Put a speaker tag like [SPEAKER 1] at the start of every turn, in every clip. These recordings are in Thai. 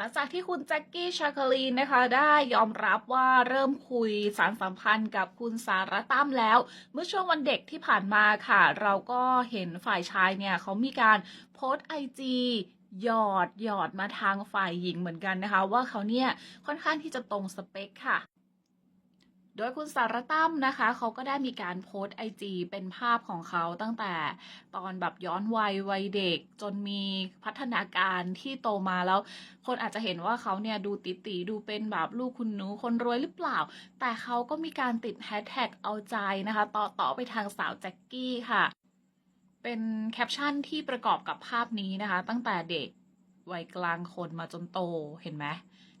[SPEAKER 1] หลังจากที่คุณแจ็คกี้ชาคลีนนะคะได้ยอมรับว่าเริ่มคุยสารสัมพันธ์กับคุณสารตั้มแล้ว เมื่อช่วงวันเด็กที่ผ่านมาค่ะ เราก็เห็นฝ่ายชายเนี่ยเขามีการโพสต์ไอจีหยอดหยอดมาทางฝ่ายหญิงเหมือนกันนะคะ ว่าเขาเนี่ยค่อนข้างที่จะตรงสเปคค่ะ โดยคุณสารตั้มนะคะ เขาก็ได้มีการโพสต์ไอจีเป็นภาพของเขาตั้งแต่ตอนแบบย้อนวัยวัยเด็ก จนมีพัฒนาการที่โตมาแล้ว คนอาจจะเห็นว่าเขาเนี่ยดูติตีดูเป็นแบบลูกคุณหนูคนรวยหรือเปล่า แต่เขาก็มีการติดแฮชแท็กเอาใจนะคะ ต่อต่อไปทางสาวแจ็คกี้ค่ะ เป็นแคปชั่นที่ประกอบกับภาพนี้นะคะ ตั้งแต่เด็กวัยกลางคนมาจนโตเห็นไหม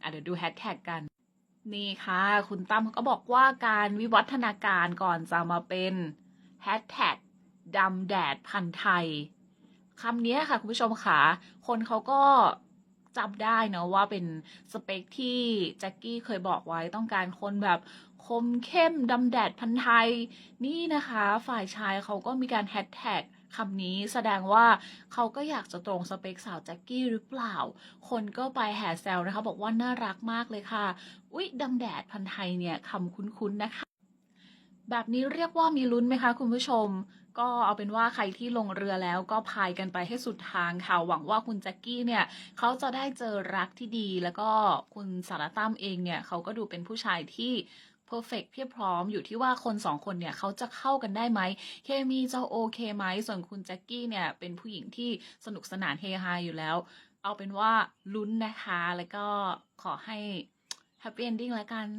[SPEAKER 1] อะเดี๋ยวดูแฮชแท็กกัน นี่ค่ะ คุณตั้มเขาก็บอกว่าการวิวัฒนาการก่อนจะมาเป็นแฮชแท็กดำแดดพันไทยคำนี้ค่ะ คุณผู้ชมค่ะ คนเขาก็ จำได้เนอะว่าเป็นสเปคที่แจ็คกี้เคยบอกไว้ต้องการคนแบบคมเข้มดำแดดพันไทย นี่นะคะ ฝ่ายชายเขาก็มีการแฮชแท็กคำนี้แสดงว่าเขาก็อยากจะตรงสเปคสาวแจ็คกี้หรือเปล่า คนก็ไปแห่แซวนะคะ บอกว่าน่ารักมากเลยค่ะ อุ๊ยดำแดดพันไทยเนี่ยคำคุ้นๆนะคะ แบบนี้เรียกว่ามีลุ้นไหมคะคุณผู้ชม ก็เอาเป็นว่าใครที่ลงเรือแล้วก็พายกันไปให้สุดทางค่ะ หวังว่าคุณแจ็คกี้เนี่ยเขาจะได้เจอรักที่ดี แล้วก็คุณสารตั้มเองเนี่ยเขาก็ดูเป็นผู้ชายที่เพอร์เฟกเพียบพร้อมอยู่ที่ว่าคนสองคนเนี่ยเขาจะเข้ากันได้ไหม เคมีจะโอเคไหม ส่วนคุณแจ็คกี้เนี่ยเป็นผู้หญิงที่สนุกสนานเฮฮาอยู่แล้ว เอาเป็นว่าลุ้นนะคะ แล้วก็ขอให้แฮปปี้เอนดิ้งแล้วกัน